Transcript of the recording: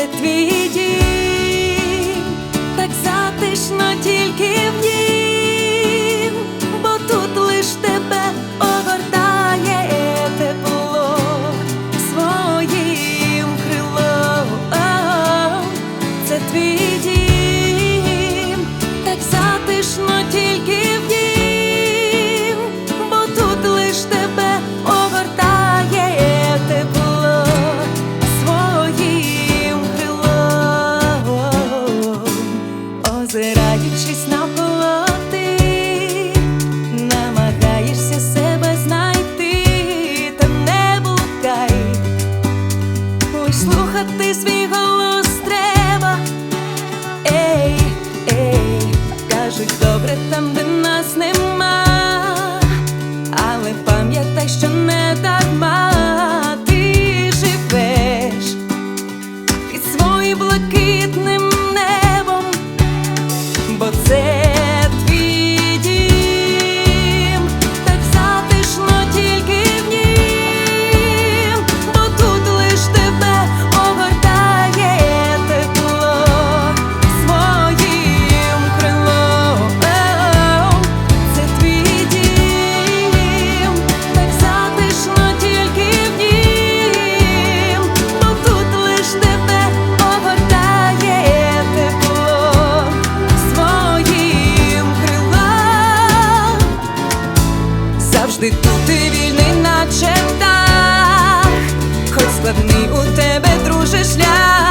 se tvý. secret también. Завжди тут ти вільний, наче птах, хоч складний у тебе, друже, шлях.